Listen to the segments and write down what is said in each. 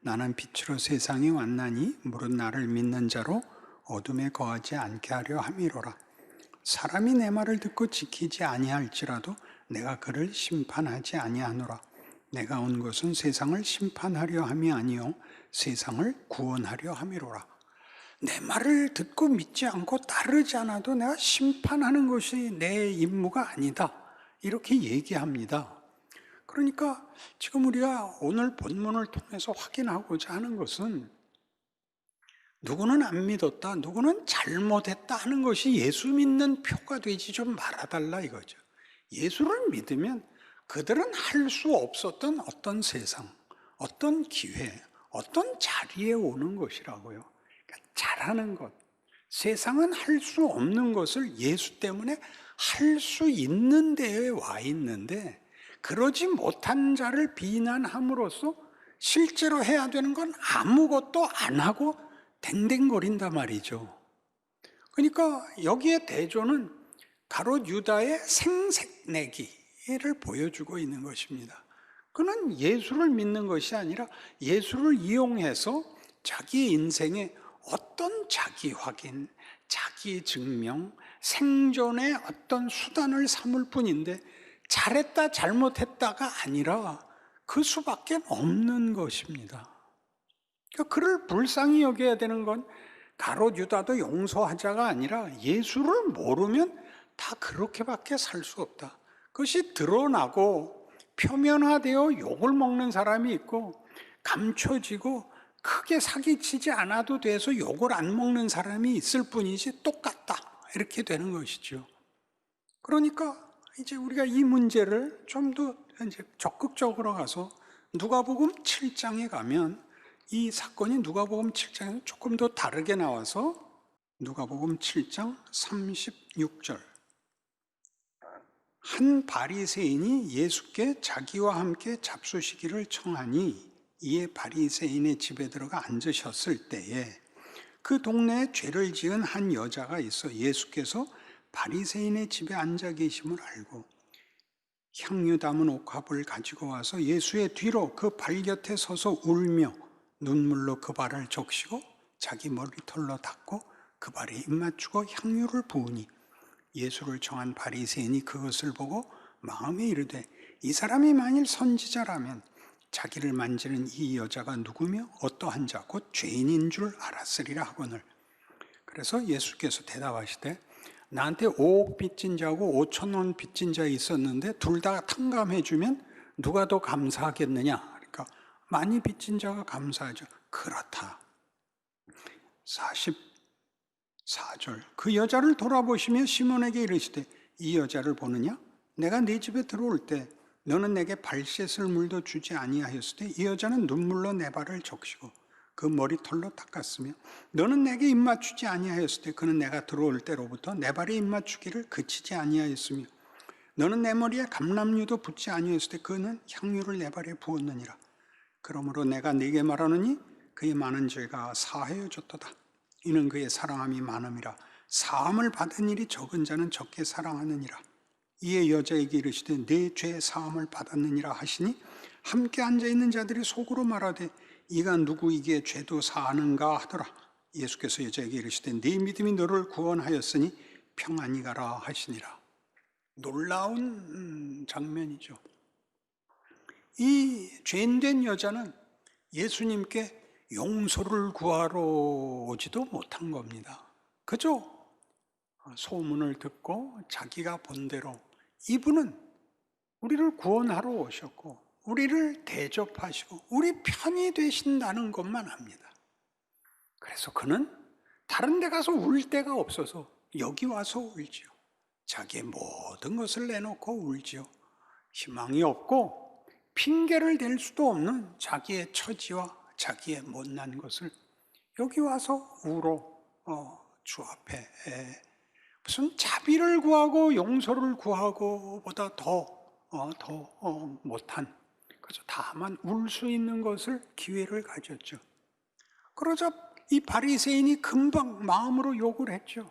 나는 빛으로 세상에 왔나니 무릇 나를 믿는 자로 어둠에 거하지 않게 하려 함이로라. 사람이 내 말을 듣고 지키지 아니할지라도 내가 그를 심판하지 아니하노라. 내가 온 것은 세상을 심판하려 함이 아니요 세상을 구원하려 함이로라. 내 말을 듣고 믿지 않고 따르지 않아도 내가 심판하는 것이 내 임무가 아니다. 이렇게 얘기합니다. 그러니까 지금 우리가 오늘 본문을 통해서 확인하고자 하는 것은 누구는 안 믿었다, 누구는 잘못했다 하는 것이 예수 믿는 표가 되지 좀 말아달라 이거죠. 예수를 믿으면 그들은 할 수 없었던 어떤 세상, 어떤 기회, 어떤 자리에 오는 것이라고요. 그러니까 잘하는 것. 세상은 할 수 없는 것을 예수 때문에 할 수 있는 데에 와 있는데 그러지 못한 자를 비난함으로써 실제로 해야 되는 건 아무것도 안 하고 댕댕거린단 말이죠. 그러니까 여기에 대조는 가롯 유다의 생색내기를 보여주고 있는 것입니다. 그는 예수를 믿는 것이 아니라 예수를 이용해서 자기의 인생에 어떤 자기 확인, 자기 증명, 생존의 어떤 수단을 삼을 뿐인데 잘했다, 잘못했다가 아니라 그 수밖에 없는 것입니다. 그러니까 그를 불쌍히 여겨야 되는 건 가롯 유다도 용서하자가 아니라 예수를 모르면 다 그렇게밖에 살 수 없다. 그것이 드러나고 표면화되어 욕을 먹는 사람이 있고 감춰지고 크게 사기치지 않아도 돼서 욕을 안 먹는 사람이 있을 뿐이지 똑같다. 이렇게 되는 것이죠. 그러니까 이제 우리가 이 문제를 좀 더 이제 적극적으로 가서 누가복음 7장에 가면 이 사건이 누가복음 7장에서 조금 더 다르게 나와서 누가복음 7장 36절. 한 바리새인이 예수께 자기와 함께 잡수시기를 청하니 이에 바리새인의 집에 들어가 앉으셨을 때에 그 동네에 죄를 지은 한 여자가 있어 예수께서 바리새인의 집에 앉아 계심을 알고 향유 담은 옥합을 가지고 와서 예수의 뒤로 그 발 곁에 서서 울며 눈물로 그 발을 적시고 자기 머리털로 닦고 그 발에 입 맞추고 향유를 부으니 예수를 정한 바리새인이 그것을 보고 마음에 이르되 이 사람이 만일 선지자라면 자기를 만지는 이 여자가 누구며 어떠한 자 곧 죄인인 줄 알았으리라 하거늘. 그래서 예수께서 대답하시되 나한테 5억 빚진 자하고 5천 원 빚진 자 있었는데 둘 다 탕감해 주면 누가 더 감사하겠느냐? 그러니까 많이 빚진 자가 감사하죠. 그렇다. 44절 그 여자를 돌아보시며 시몬에게 이르시되 이 여자를 보느냐? 내가 네 집에 들어올 때 너는 내게 발 씻을 물도 주지 아니하였을 때 이 여자는 눈물로 내 발을 적시고 그 머리털로 닦았으며 너는 내게 입맞추지 아니하였을 때 그는 내가 들어올 때로부터 내 발에 입맞추기를 그치지 아니하였으며 너는 내 머리에 감람류도 붙지 아니하였을 때 그는 향유를 내 발에 부었느니라. 그러므로 내가 네게 말하노니 그의 많은 죄가 사하여졌도다. 이는 그의 사랑함이 많음이라. 사함을 받은 일이 적은 자는 적게 사랑하느니라. 이에 여자에게 이르시되 내 죄 사함을 받았느니라 하시니 함께 앉아 있는 자들이 속으로 말하되 이가 누구이기에 죄도 사하는가 하더라. 예수께서 여자에게 이르시되 네 믿음이 너를 구원하였으니 평안히 가라 하시니라. 놀라운 음, 장면이죠. 이 죄인된 여자는 예수님께 용서를 구하러 오지도 못한 겁니다. 그죠? 소문을 듣고 자기가 본 대로 이분은 우리를 구원하러 오셨고 우리를 대접하시고 우리 편이 되신다는 것만 합니다. 그래서 그는 다른 데 가서 울 데가 없어서 여기 와서 울지요. 자기의 모든 것을 내놓고 울지요. 희망이 없고 핑계를 댈 수도 없는 자기의 처지와 자기의 못난 것을 여기 와서 울어 어, 주 앞에 에, 무슨 자비를 구하고 용서를 구하고 보다 더, 어, 더 어, 못한 그래서 다만 울 수 있는 것을 기회를 가졌죠. 그러자 이 바리새인이 금방 마음으로 욕을 했죠.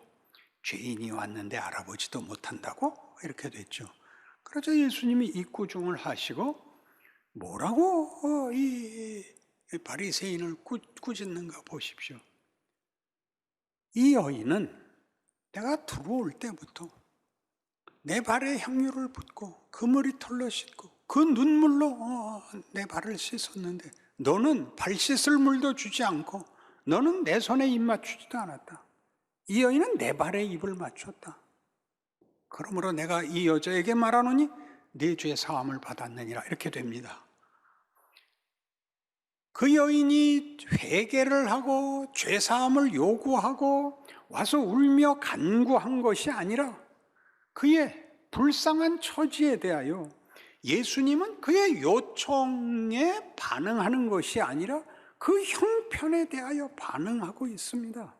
죄인이 왔는데 알아보지도 못한다고 이렇게 됐죠. 그러자 예수님이 입구중을 하시고 뭐라고 어, 이이 바리새인을 꾸, 꾸짖는가 보십시오. 이 여인은 내가 들어올 때부터 내 발에 향유를 붓고 그 머리털로 씻고 그 눈물로 어, 내 발을 씻었는데 너는 발 씻을 물도 주지 않고 너는 내 손에 입 맞추지도 않았다. 이 여인은 내 발에 입을 맞췄다. 그러므로 내가 이 여자에게 말하노니 네 죄 사함을 받았느니라 이렇게 됩니다. 그 여인이 회개를 하고 죄 사함을 요구하고 와서 울며 간구한 것이 아니라 그의 불쌍한 처지에 대하여 예수님은 그의 요청에 반응하는 것이 아니라 그 형편에 대하여 반응하고 있습니다.